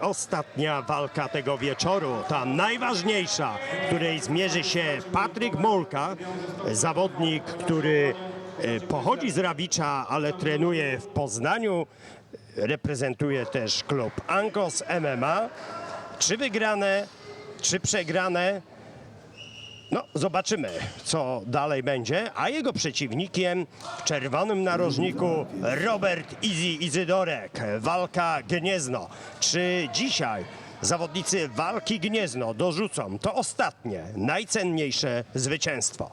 Ostatnia walka tego wieczoru, ta najważniejsza, w której zmierzy się Patryk Molka, zawodnik, który e, pochodzi z Rawicza, ale trenuje w Poznaniu, reprezentuje też klub Ankos MMA. Trzy wygrane, trzy przegrane. No, zobaczymy, co dalej będzie. A jego przeciwnikiem w czerwonym narożniku Robert Izy Izydorek. Walka Gniezno. Czy dzisiaj zawodnicy walki Gniezno dorzucą to ostatnie, najcenniejsze zwycięstwo?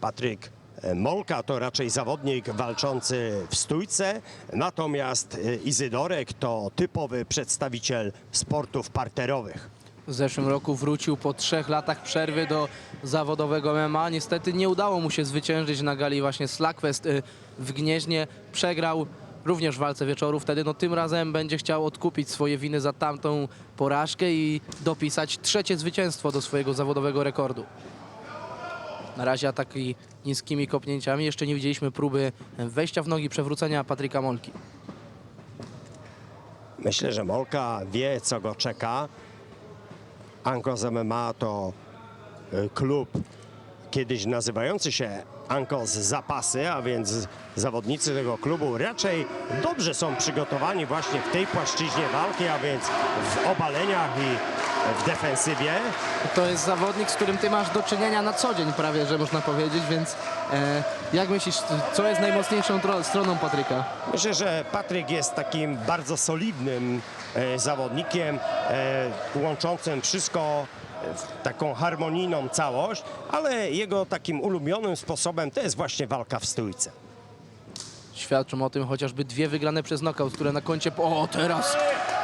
Patryk Molka to raczej zawodnik walczący w stójce, natomiast e, Izydorek to typowy przedstawiciel sportów parterowych. W zeszłym roku wrócił po trzech latach przerwy do zawodowego MMA. Niestety nie udało mu się zwyciężyć na gali właśnie Slugfest y, w Gnieźnie. Przegrał również w walce wieczoru. Wtedy no, tym razem będzie chciał odkupić swoje winy za tamtą porażkę i dopisać trzecie zwycięstwo do swojego zawodowego rekordu. Na razie ataki niskimi kopnięciami. Jeszcze nie widzieliśmy próby wejścia w nogi, przewrócenia Patryka Molki. Myślę, że Molka wie, co go czeka. Ankos MMA to y, klub kiedyś nazywający się Ankos Zapasy, a więc zawodnicy tego klubu raczej dobrze są przygotowani właśnie w tej płaszczyźnie walki, a więc w obaleniach i w defensywie. To jest zawodnik, z którym ty masz do czynienia na co dzień prawie, że można powiedzieć, więc e, jak myślisz, co jest najmocniejszą tro- stroną Patryka? Myślę, że Patryk jest takim bardzo solidnym e, zawodnikiem, e, łączącym wszystko w taką harmonijną całość, ale jego takim ulubionym sposobem to jest właśnie walka w stójce. Świadczą o tym chociażby dwie wygrane przez knockout, które na koncie... O, teraz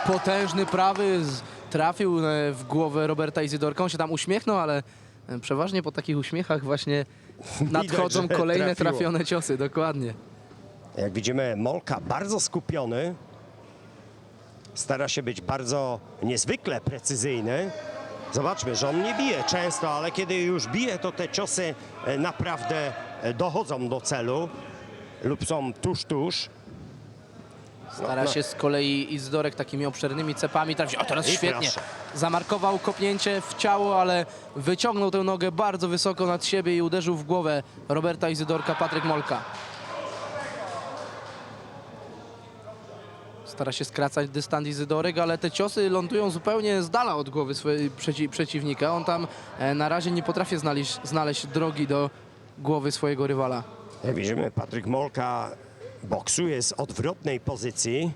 potężny prawy z, trafił e, w głowę Roberta Izydorka. On się tam uśmiechnął, ale e, przeważnie po takich uśmiechach właśnie nadchodzą że kolejne trafiło. trafione ciosy, dokładnie. Jak widzimy, Molka bardzo skupiony, stara się być bardzo niezwykle precyzyjny. Zobaczmy, że on nie bije często, ale kiedy już bije, to te ciosy e, naprawdę dochodzą do celu lub są tuż, tuż. Stara no. się z kolei Izdorek takimi obszernymi cepami trafić. O, teraz I świetnie. proszę. Zamarkował kopnięcie w ciało, ale wyciągnął tę nogę bardzo wysoko nad siebie i uderzył w głowę Roberta Izydorka, Patryk Molka. Stara się skracać dystans Izydorek, ale te ciosy lądują zupełnie z dala od głowy przeci przeciwnika. On tam e, na razie nie potrafi znaleźć, znaleźć drogi do głowy swojego rywala. Jak widzimy, Patryk Molka boksuje z odwrotnej pozycji,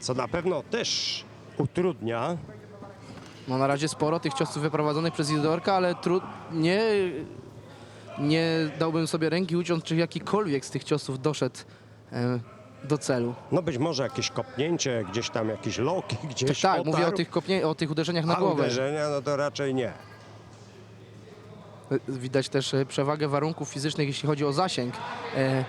co na pewno też utrudnia. No na razie sporo tych ciosów wyprowadzonych przez Izydorka, ale tru... nie, nie dałbym sobie ręki uciąć, czy jakikolwiek z tych ciosów doszedł e, do celu. No być może jakieś kopnięcie, gdzieś tam jakieś loki, Tak, gdzieś tak mówię o tych, kopnie... o tych uderzeniach na a głowę. uderzenia, no to raczej nie. E, Widać też e, przewagę warunków fizycznych, jeśli chodzi o zasięg e,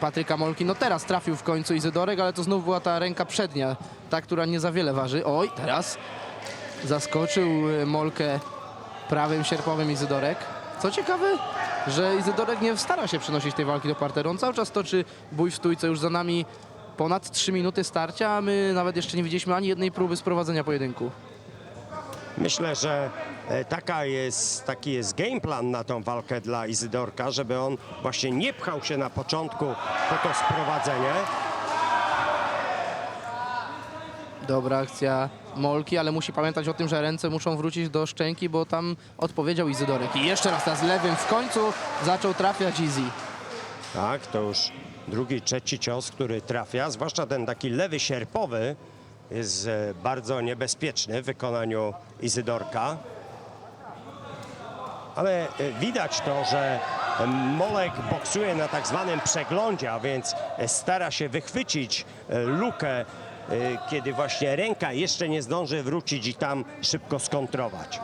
Patryka Molki. No teraz trafił w końcu Izydorek, ale to znów była ta ręka przednia, ta, która nie za wiele waży. Oj, teraz zaskoczył e, Molkę prawym sierpowym Izydorek. Co ciekawe, że Izydorek nie stara się przenosić tej walki do parteru. On cały czas toczy bój w stójce. Już za nami ponad 3 minuty starcia, a my nawet jeszcze nie widzieliśmy ani jednej próby sprowadzenia pojedynku. Myślę, że taka jest, taki jest game plan na tą walkę dla Izydorka, żeby on właśnie nie pchał się na początku po to sprowadzenie. Dobra akcja Molki, ale musi pamiętać o tym, że ręce muszą wrócić do szczęki, bo tam odpowiedział Izydorek. I jeszcze raz teraz lewym w końcu zaczął trafiać Izzy. Tak, to już drugi, trzeci cios, który trafia, zwłaszcza ten taki lewy sierpowy jest e, bardzo niebezpieczny w wykonaniu Izydorka. Ale e, widać to, że e, Molek boksuje na tak zwanym przeglądzie, a więc e, stara się wychwycić lukę, kiedy właśnie ręka jeszcze nie zdąży wrócić i tam szybko skontrować.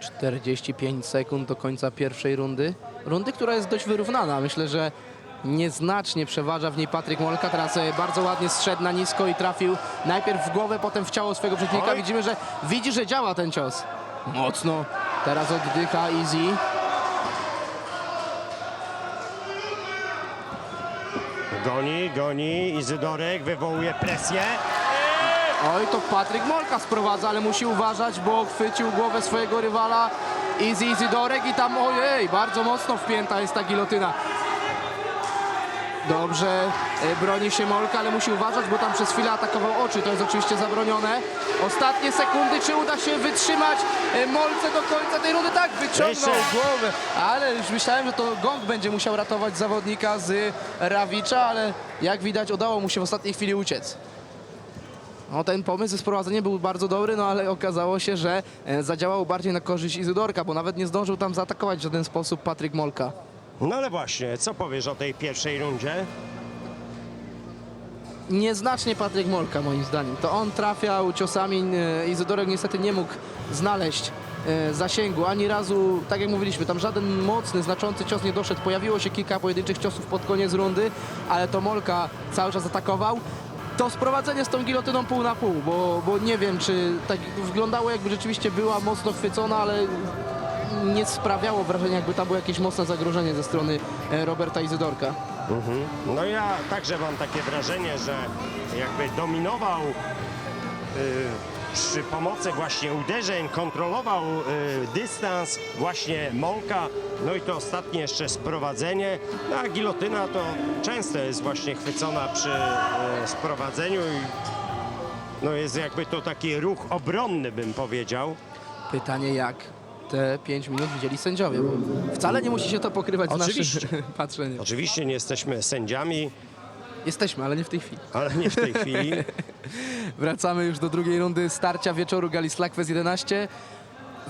45 sekund do końca pierwszej rundy. Rundy, która jest dość wyrównana. Myślę, że nieznacznie przeważa w niej Patryk Molka. Teraz bardzo ładnie zszedł na nisko i trafił najpierw w głowę, potem w ciało swojego przeciwnika. Widzimy, że widzi, że działa ten cios. Mocno. Teraz oddycha Easy. Goni, goni. Izydorek wywołuje presję. Oj, to Patryk Molka sprowadza, ale musi uważać, bo chwycił głowę swojego rywala Easy Izydorek i tam, ojej, bardzo mocno wpięta jest ta gilotyna. Dobrze e, broni się Molka, ale musi uważać, bo tam przez chwilę atakował oczy, to jest oczywiście zabronione. Ostatnie sekundy, czy uda się wytrzymać e, Molce do końca tej rundy? Tak, wyciągnął głowę, ale już myślałem, że to Gong będzie musiał ratować zawodnika z Rawicza, ale jak widać udało mu się w ostatniej chwili uciec. No, ten pomysł ze sprowadzeniem był bardzo dobry, no ale okazało się, że e, zadziałał bardziej na korzyść Izydorka, bo nawet nie zdążył tam zaatakować w żaden sposób Patryk Molka. No ale właśnie, co powiesz o tej pierwszej rundzie? Nieznacznie Patryk Molka moim zdaniem. To on trafiał ciosami, e, niestety nie mógł znaleźć e, zasięgu ani razu, tak jak mówiliśmy, tam żaden mocny, znaczący cios nie doszedł. Pojawiło się kilka pojedynczych ciosów pod koniec rundy, ale to Molka cały czas atakował. To sprowadzenie z tą gilotyną pół na pół, bo, bo nie wiem, czy tak wyglądało jakby rzeczywiście była mocno chwycona, ale nie sprawiało wrażenia, jakby tam było jakieś mocne zagrożenie ze strony e, Roberta Izydorka. No ja także mam takie wrażenie, że jakby dominował y, przy pomocy właśnie uderzeń, kontrolował y, dystans właśnie Molka, no i to ostatnie jeszcze sprowadzenie, no a gilotyna to często jest właśnie chwycona przy y, sprowadzeniu i no jest jakby to taki ruch obronny bym powiedział. Pytanie jak te 5 minut widzieli sędziowie, bo wcale nie musi się to pokrywać Oczywiście. z naszym patrzeniem. Oczywiście nie jesteśmy sędziami, Jesteśmy, ale nie w tej chwili. ale nie w tej chwili. Wracamy już do drugiej rundy starcia wieczoru Gali Slagfest 11.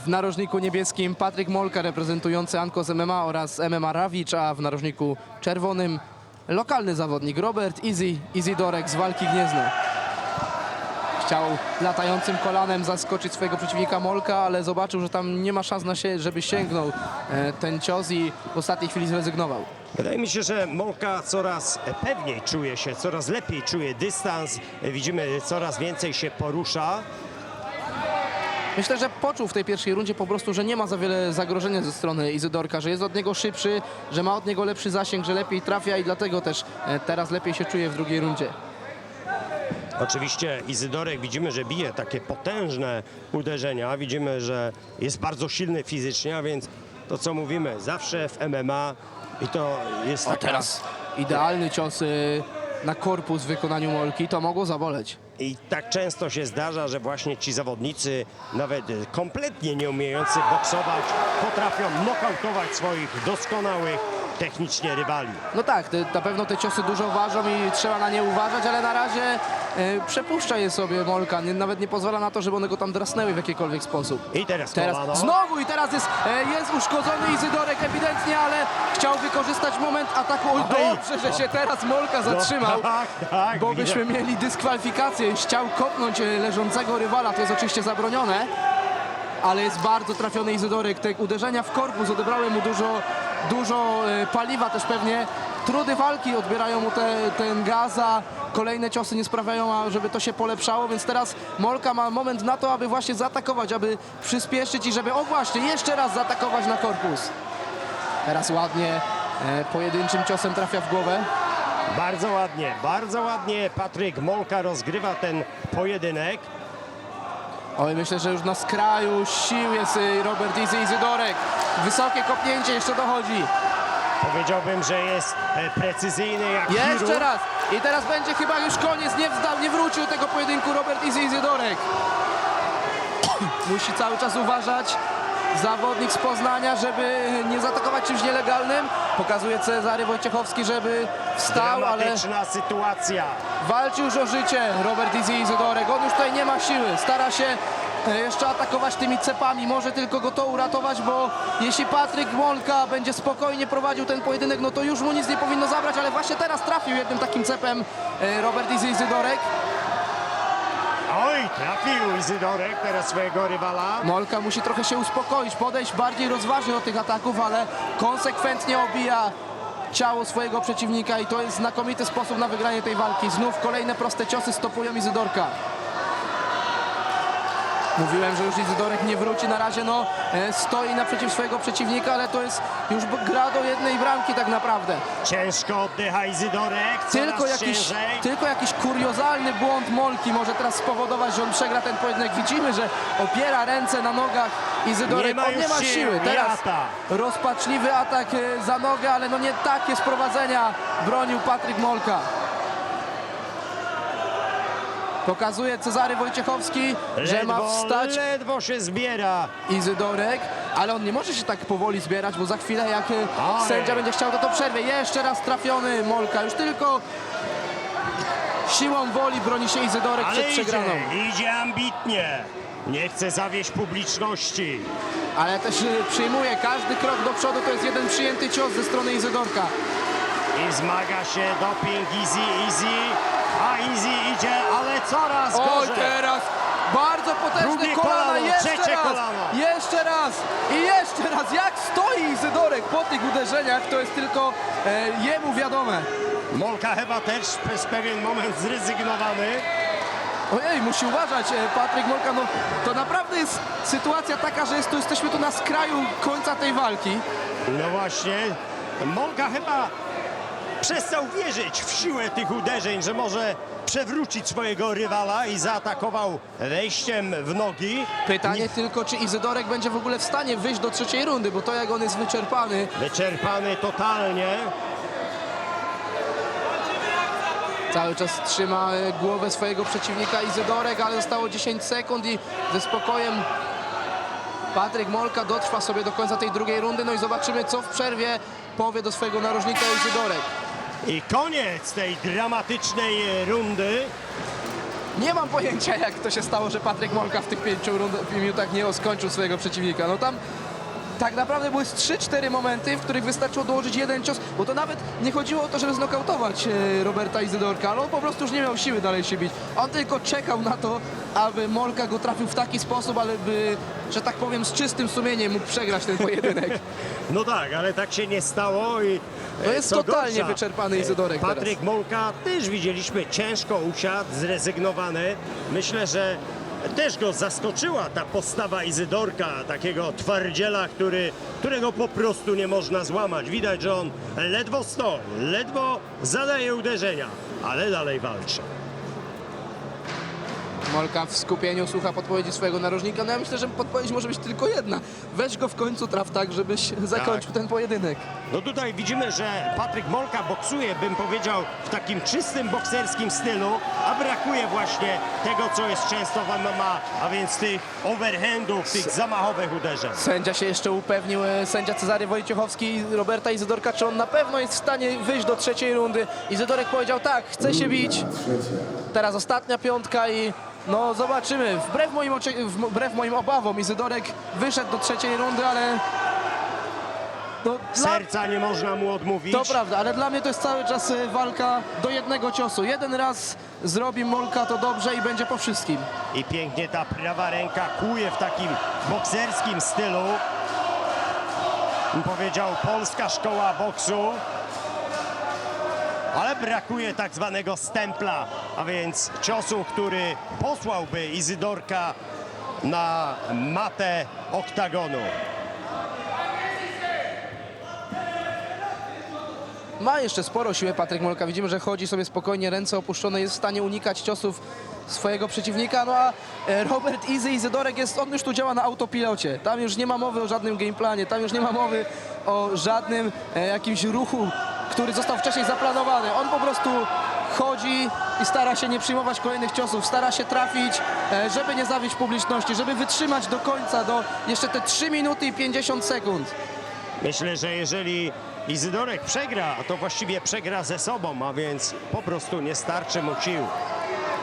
W narożniku niebieskim Patryk Molka reprezentujący Ankos MMA oraz MMA Rawicz, a w narożniku czerwonym lokalny zawodnik Robert Easy, Easy Dorek z walki Gniezno. Chciał latającym kolanem zaskoczyć swojego przeciwnika Molka, ale zobaczył, że tam nie ma szans na się, żeby sięgnął e, ten cios i w ostatniej chwili zrezygnował. Wydaje mi się, że Molka coraz pewniej czuje się, coraz lepiej czuje dystans. Widzimy, coraz więcej się porusza. Myślę, że poczuł w tej pierwszej rundzie po prostu, że nie ma za wiele zagrożenia ze strony Izydorka, że jest od niego szybszy, że ma od niego lepszy zasięg, że lepiej trafia i dlatego też e, teraz lepiej się czuje w drugiej rundzie. Oczywiście Izydorek widzimy, że bije takie potężne uderzenia. Widzimy, że jest bardzo silny fizycznie, a więc to co mówimy, zawsze w MMA i to jest taka... teraz idealny cios e, na korpus w wykonaniu Molki, to mogło zaboleć. I tak często się zdarza, że właśnie ci zawodnicy, nawet kompletnie nie umiejący boksować, potrafią nokautować swoich doskonałych technicznie rywali. No tak, te, na pewno te ciosy dużo ważą i trzeba na nie uważać, ale na razie przepuszcza je sobie Molka, nie, nawet nie pozwala na to, żeby one go tam drasnęły w jakikolwiek sposób. I teraz, Teraz kolano. znowu i teraz jest, e, jest uszkodzony Izydorek ewidentnie, ale chciał wykorzystać moment ataku. Oj, dobrze, że się teraz Molka zatrzymał, No, tak, tak, bo byśmy mieli dyskwalifikację. Chciał kopnąć e, leżącego rywala, to jest oczywiście zabronione, ale jest bardzo trafiony Izydorek. Te uderzenia w korpus odebrały mu dużo, dużo e, paliwa też pewnie. Trudy walki odbierają mu te, ten gaz, a kolejne ciosy nie sprawiają, żeby to się polepszało, więc teraz Molka ma moment na to, aby właśnie zaatakować, aby przyspieszyć i żeby, o właśnie, jeszcze raz zaatakować na korpus. Teraz ładnie e, pojedynczym ciosem trafia w głowę. Bardzo ładnie, bardzo ładnie Patryk Molka rozgrywa ten pojedynek. Oj, myślę, że już na skraju sił jest y, Robert Izy Izydorek. Wysokie kopnięcie jeszcze dochodzi. Powiedziałbym, że jest e, precyzyjny jak Jeszcze chirurg. raz. I teraz będzie chyba już koniec. Nie wzdał, nie wrócił tego pojedynku Robert Izy Izydorek. Musi cały czas uważać. Zawodnik z Poznania, żeby nie zaatakować czymś nielegalnym. Pokazuje Cezary Wojciechowski, żeby wstał, ale Dramatyczna sytuacja. walczy już o życie Robert Izy Izydorek. On już tutaj nie ma siły. Stara się jeszcze atakować tymi cepami. Może tylko go to uratować, bo jeśli Patryk Molka będzie spokojnie prowadził ten pojedynek, no to już mu nic nie powinno zabrać, ale właśnie teraz trafił jednym takim cepem e, Robert Izy Izydorek. Oj, trafił Izydorek teraz swojego rywala. Molka musi trochę się uspokoić, podejść bardziej rozważnie do tych ataków, ale konsekwentnie obija ciało swojego przeciwnika i to jest znakomity sposób na wygranie tej walki. Znów kolejne proste ciosy stopują Izydorka. Mówiłem, że już Izydorek nie wróci. Na razie no, e, stoi naprzeciw swojego przeciwnika, ale to jest już gra do jednej bramki tak naprawdę. Ciężko oddycha Izydorek, Tylko jakiś, ciężej. tylko jakiś kuriozalny błąd Molki może teraz spowodować, że on przegra ten pojedynek. Widzimy, że opiera ręce na nogach Izydorek. Nie ma on nie ma sił, siły. Teraz rozpaczliwy atak e, za nogę, ale no nie takie sprowadzenia bronił Patryk Molka. Pokazuje Cezary Wojciechowski, że ma wstać ledwo się zbiera. Izydorek, ale on nie może się tak powoli zbierać, bo za chwilę jak e, Ale. sędzia będzie chciał, to to przerwie. Jeszcze raz trafiony Molka, już tylko siłą woli broni się Izydorek Ale przed przegraną. idzie, idzie ambitnie. Nie chce zawieść publiczności. Ale też e, przyjmuje każdy krok do przodu, to jest jeden przyjęty cios ze strony Izydorka. I zmaga się doping Easy, Easy. A Easy idzie, ale coraz Oj, gorzej. teraz bardzo potężne Drugie kolana, kolano, jeszcze trzecie raz, kolano. jeszcze raz i jeszcze raz. Jak stoi Izydorek po tych uderzeniach, to jest tylko e, jemu wiadome. Molka chyba też przez pewien moment zrezygnowany. Ojej, musi uważać e, Patryk Molka, no to naprawdę jest sytuacja taka, że jest tu, jesteśmy tu na skraju końca tej walki. No właśnie, Molka chyba przestał wierzyć w siłę tych uderzeń, że może przewrócić swojego rywala i zaatakował wejściem w nogi. Pytanie tylko, czy Izydorek będzie w ogóle w stanie wyjść do trzeciej rundy, bo to jak on jest wyczerpany, Wyczerpany totalnie. cały czas trzyma e, głowę swojego przeciwnika Izydorek, ale zostało 10 sekund i ze spokojem Patryk Molka dotrwa sobie do końca tej drugiej rundy, no i zobaczymy, co w przerwie powie do swojego narożnika Izydorek. I koniec tej dramatycznej rundy. Nie mam pojęcia, jak to się stało, że Patryk Molka w tych pięciu minutach nie skończył swojego przeciwnika. No tam tak naprawdę były z 3-4 momenty, w których wystarczyło dołożyć jeden cios, bo to nawet nie chodziło o to, żeby znokautować e, Roberta Izydorka, ale on po prostu już nie miał siły dalej się bić. On tylko czekał na to, aby Molka go trafił w taki sposób, ale by, że tak powiem, z czystym sumieniem mógł przegrać ten pojedynek. No tak, ale tak się nie stało i To e, jest co totalnie gorsza, wyczerpany e, Izydorek teraz. Patryk Molka też widzieliśmy ciężko usiadł, zrezygnowany. Myślę, że też go zaskoczyła ta postawa Izydorka, takiego twardziela, który, którego po prostu nie można złamać. Widać, że on ledwo stoi, ledwo zadaje uderzenia, ale dalej walczy. Molka w skupieniu słucha podpowiedzi swojego narożnika. No ja myślę, że podpowiedź może być tylko jedna. Weź go w końcu traf tak, żebyś zakończył ten pojedynek. No tutaj widzimy, że Patryk Molka boksuje, bym powiedział, w takim czystym bokserskim stylu, a brakuje właśnie tego, co jest często w MMA, a więc tych overhandów, tych zamachowych uderzeń. Sędzia się jeszcze upewnił, e, sędzia Cezary Wojciechowski i Roberta Izydorka, czy on na pewno jest w stanie wyjść do trzeciej rundy. Izydorek powiedział tak, chce się bić. Teraz ostatnia piątka i no zobaczymy. Wbrew moim, wbrew moim obawom Izydorek wyszedł do trzeciej rundy, ale... No, dla... Serca nie można mu odmówić. To prawda, ale dla mnie to jest cały czas e, walka do jednego ciosu. Jeden raz zrobi Molka to dobrze i będzie po wszystkim. I pięknie ta prawa ręka kłuje w takim bokserskim stylu. Powiedział polska szkoła boksu. Ale brakuje tak zwanego stempla, a więc ciosu, który posłałby Izydorka na matę oktagonu. Ma jeszcze sporo siły Patryk Molka. Widzimy, że chodzi sobie spokojnie, ręce opuszczone, jest w stanie unikać ciosów swojego przeciwnika. No a e, Robert Izy Izydorek jest, on już tu działa na autopilocie. Tam już nie ma mowy o żadnym gameplanie, tam już nie ma mowy o żadnym e, jakimś ruchu, który został wcześniej zaplanowany. On po prostu chodzi i stara się nie przyjmować kolejnych ciosów, stara się trafić, e, żeby nie zawieść publiczności, żeby wytrzymać do końca, do jeszcze te 3 minuty i 50 sekund. Myślę, że jeżeli Izydorek przegra, to właściwie przegra ze sobą, a więc po prostu nie starczy mu sił.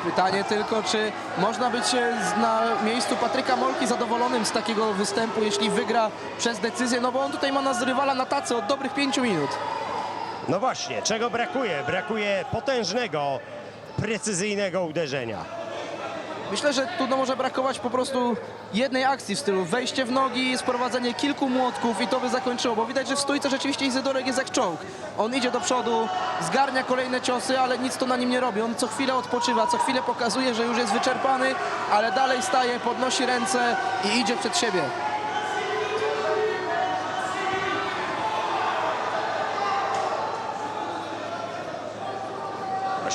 Pytanie tylko, czy można być e, na miejscu Patryka Molki zadowolonym z takiego występu, jeśli wygra przez decyzję, no bo on tutaj ma nas rywala na tacy od dobrych pięciu minut. No właśnie, czego brakuje? Brakuje potężnego, precyzyjnego uderzenia. Myślę, że tu no, może brakować po prostu jednej akcji w stylu wejście w nogi, sprowadzenie kilku młotków i to by zakończyło, bo widać, że w stójce rzeczywiście Izydorek jest jak czołg. On idzie do przodu, zgarnia kolejne ciosy, ale nic to na nim nie robi. On co chwilę odpoczywa, co chwilę pokazuje, że już jest wyczerpany, ale dalej staje, podnosi ręce i idzie przed siebie.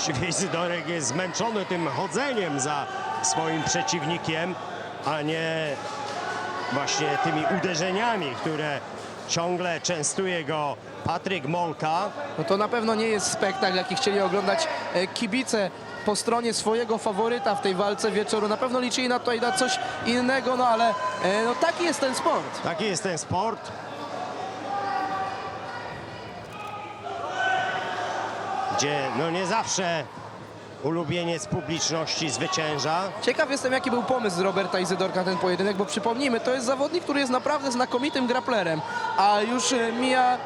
Właściwie Izydorek jest zmęczony tym chodzeniem za swoim przeciwnikiem, a nie właśnie tymi uderzeniami, które ciągle częstuje go Patryk Molka. No to na pewno nie jest spektakl, jaki chcieli oglądać e, kibice po stronie swojego faworyta w tej walce wieczoru. Na pewno liczyli na to i na coś innego, no ale e, no taki jest ten sport. Taki jest ten sport. Gdzie no nie zawsze ulubieniec publiczności zwycięża. Ciekaw jestem, jaki był pomysł Roberta Izydorka ten pojedynek, bo przypomnijmy, to jest zawodnik, który jest naprawdę znakomitym graplerem, a już e, mija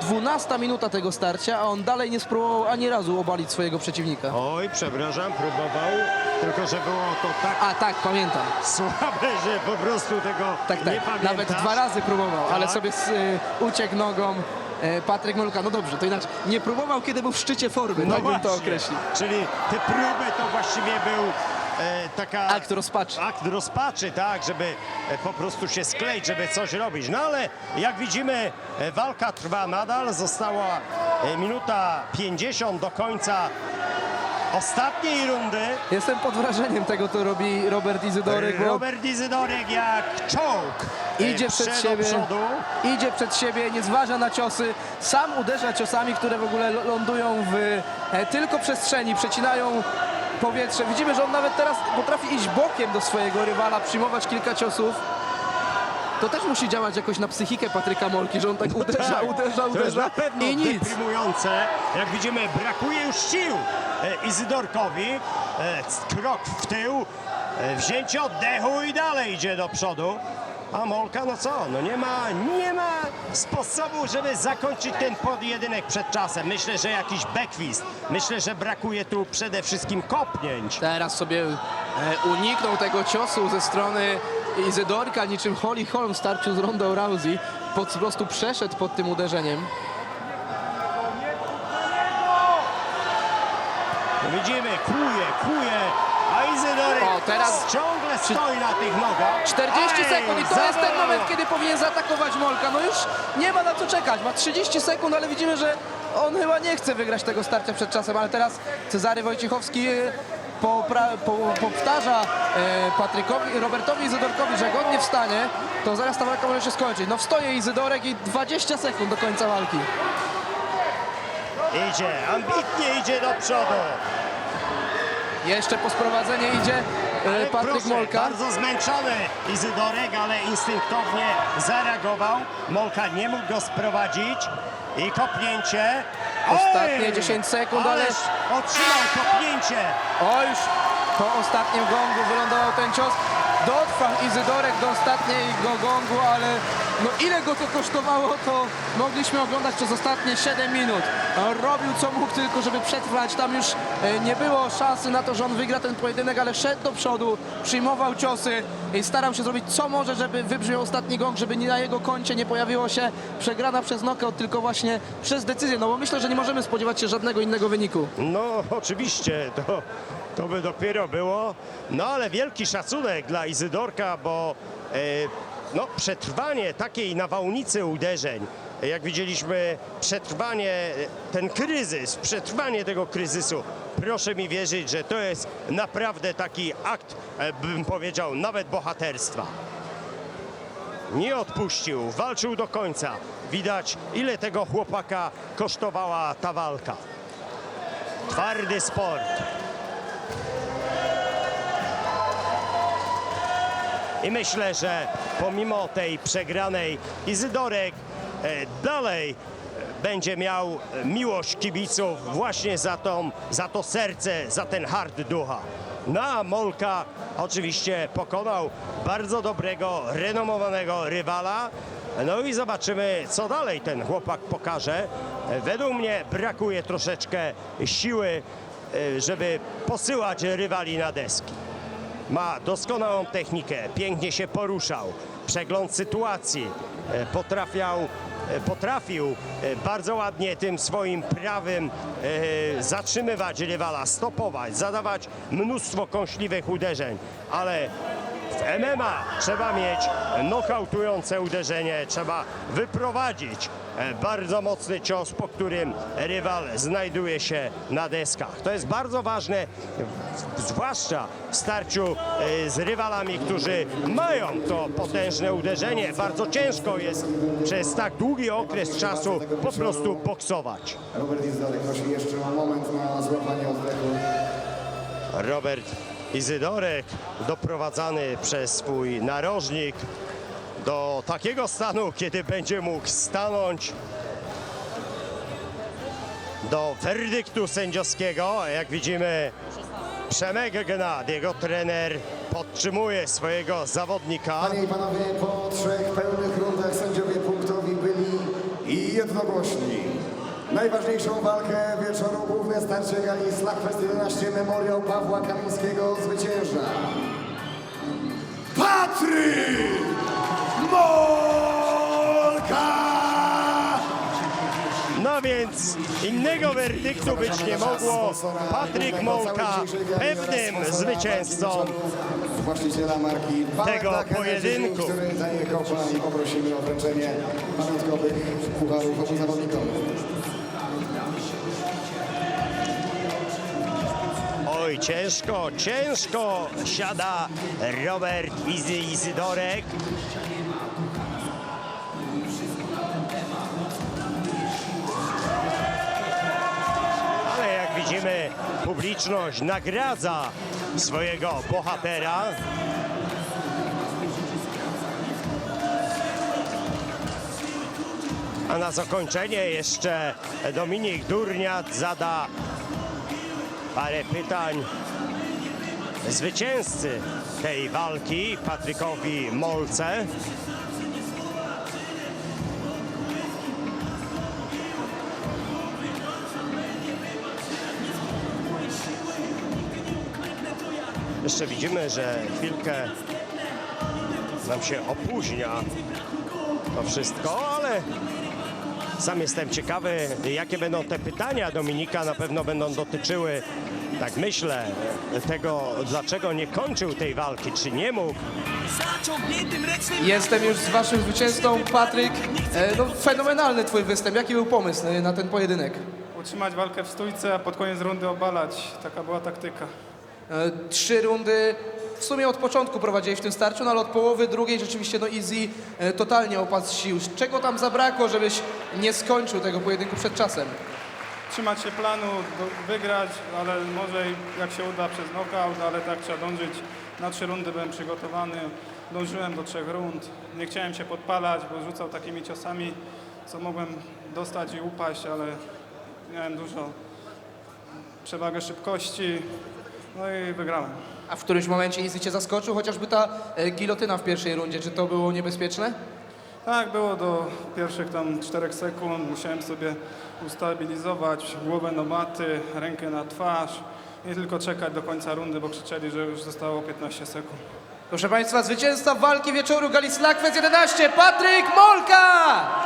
12 minuta tego starcia, a on dalej nie spróbował ani razu obalić swojego przeciwnika. Oj, przepraszam, próbował, tylko że było to tak A tak, pamiętam. słabe, że po prostu tego Tak, nie tak. pamiętasz. Nawet dwa razy próbował, ale Tak. sobie z, y, uciekł nogą Patryk Molka. No dobrze, to inaczej. Nie próbował, kiedy był w szczycie formy, tak bym to No określił. Czyli te próby to właściwie był e, taka... Akt rozpaczy. akt rozpaczy, tak, żeby e, po prostu się skleić, żeby coś robić. No ale jak widzimy, e, walka trwa nadal. Została e, minuta 50 do końca ostatniej rundy. Jestem pod wrażeniem tego, co robi Robert Izydorek, Robert Izydorek jak czołg e, idzie przed siebie, przodu. idzie przed siebie, nie zważa na ciosy, sam uderza ciosami, które w ogóle lądują w e, tylko przestrzeni, przecinają powietrze. Widzimy, że on nawet teraz potrafi iść bokiem do swojego rywala, przyjmować kilka ciosów. To też musi działać jakoś na psychikę Patryka Molki, że on tak uderza, Tak, uderza, To jest uderza na pewno i nic. deprymujące. Jak widzimy, brakuje już sił e, Izydorkowi. E, Krok w tył, e, wzięcie oddechu i dalej idzie do przodu. A Molka, no co, no nie ma, nie ma sposobu, żeby zakończyć ten pojedynek przed czasem. Myślę, że jakiś backfist. Myślę, że brakuje tu przede wszystkim kopnięć. Teraz sobie uniknął tego ciosu ze strony Izydorka, niczym Holly Holm w starciu z Ronda Rousey. Po prostu przeszedł pod tym uderzeniem. No widzimy, kłuje, kłuje, a Izydorek O, teraz- ciągle stoi na tych nogach. 40 Ej, sekund i to jest ten moment, kiedy powinien zaatakować Molka. No już nie ma na co czekać. Ma 30 sekund, ale widzimy, że on chyba nie chce wygrać tego starcia przed czasem, ale teraz Cezary Wojciechowski popra- po, powtarza e, Patrykowi, Robertowi Izydorkowi, że jak on nie wstanie, to zaraz ta walka może się skończyć. No wstoje Izydorek i 20 sekund do końca walki. Idzie, ambitnie idzie do przodu. Jeszcze po sprowadzenie idzie e, Ale Patryk proszę, Molka. Bardzo zmęczony Izydorek, ale instynktownie zareagował. Molka nie mógł go sprowadzić. I kopnięcie. Ostatnie Oj! 10 sekund, ale- otrzymał kopnięcie. O, już po ostatnim gongu wylądował ten cios. Dotrwał Izydorek do ostatniego gongu, ale no ile go to kosztowało, to mogliśmy oglądać przez ostatnie 7 minut. Robił co mógł tylko, żeby przetrwać. Tam już e, nie było szansy na to, że on wygra ten pojedynek, ale szedł do przodu, przyjmował ciosy i starał się zrobić co może, żeby wybrzmiał ostatni gong, żeby na jego koncie nie pojawiło się przegrana przez knockout, tylko właśnie przez decyzję. No bo myślę, że nie możemy spodziewać się żadnego innego wyniku. No oczywiście, to, to by dopiero było. No ale wielki szacunek dla Izydorka, bo e, no, przetrwanie takiej nawałnicy uderzeń, jak widzieliśmy, przetrwanie, e, ten kryzys, przetrwanie tego kryzysu, proszę mi wierzyć, że to jest naprawdę taki akt, e, bym powiedział, nawet bohaterstwa. Nie odpuścił, walczył do końca. Widać, ile tego chłopaka kosztowała ta walka. Twardy sport. I myślę, że pomimo tej przegranej Izydorek e, dalej e, będzie miał e, miłość kibiców właśnie za, tą, za to serce, za ten hard ducha. No a Molka oczywiście pokonał bardzo dobrego, renomowanego rywala. No i zobaczymy, co dalej ten chłopak pokaże. Według mnie brakuje troszeczkę siły, żeby posyłać rywali na deski. Ma doskonałą technikę, pięknie się poruszał, przegląd sytuacji, e, potrafiał, e, potrafił e, bardzo ładnie tym swoim prawym zatrzymywać rywala, stopować, zadawać mnóstwo kąśliwych uderzeń, ale w MMA trzeba mieć nokautujące uderzenie, trzeba wyprowadzić bardzo mocny cios, po którym rywal znajduje się na deskach. To jest bardzo ważne, zwłaszcza w starciu e, z rywalami, którzy mają to potężne uderzenie. Bardzo ciężko jest przez tak długi okres czasu po prostu boksować. Robert Izdalek prosi jeszcze moment na złapanie oddechu. Robert Izydorek doprowadzany przez swój narożnik do takiego stanu, kiedy będzie mógł stanąć do werdyktu sędziowskiego. Jak widzimy, Przemek Gnad, jego trener, podtrzymuje swojego zawodnika. Panie i panowie, po trzech pełnych rundach sędziowie punktowi byli i jednogłośni. Najważniejszą walkę wieczoru główne starcie gali Slugfest 11 Memoriał Pawła Kamińskiego zwycięża. Patryk Molka! No więc innego werdyktu być nie mogło. Patryk Mołka pewnym zwycięzcą Właściciela marki Tego pojedynku. Który daje kopa i poprosimy o wręczenie pamiątkowych pucharów obu zawodnikom. Oj, ciężko, ciężko siada Robert Izy Izydorek. Widzimy, publiczność nagradza swojego bohatera. A na zakończenie jeszcze Dominik Durniat zada parę pytań zwycięzcy tej walki, Patrykowi Molce. Jeszcze widzimy, że chwilkę nam się opóźnia to wszystko, ale sam jestem ciekawy, jakie będą te pytania Dominika. Na pewno będą dotyczyły, tak myślę, tego, dlaczego nie kończył tej walki, czy nie mógł. Jestem już z waszym zwycięzcą, Patryk. E, no, fenomenalny twój występ. Jaki był pomysł e, na ten pojedynek? Utrzymać walkę w stójce, a pod koniec rundy obalać. Taka była taktyka. E, Trzy rundy w sumie od początku prowadziłeś w tym starciu, no ale od połowy drugiej rzeczywiście no Easy e, totalnie opadł sił. Czego tam zabrakło, żebyś nie skończył tego pojedynku przed czasem? Trzymać się planu, wygrać, ale może jak się uda przez knockout, ale tak trzeba dążyć. Na trzy rundy byłem przygotowany, dążyłem do trzech rund. Nie chciałem się podpalać, bo rzucał takimi ciosami, co mogłem dostać i upaść, ale miałem dużo przewagę szybkości, no i wygrałem. A w którymś momencie Easy cię zaskoczył, chociażby ta e, gilotyna w pierwszej rundzie, czy to było niebezpieczne? Tak, było do pierwszych tam 4 sekund. Musiałem sobie ustabilizować głowę na maty, rękę na twarz. Nie tylko czekać do końca rundy, bo krzyczeli, że już zostało 15 sekund. Proszę Państwa, zwycięzca walki wieczoru Gali Slugfest 11, Patryk Molka!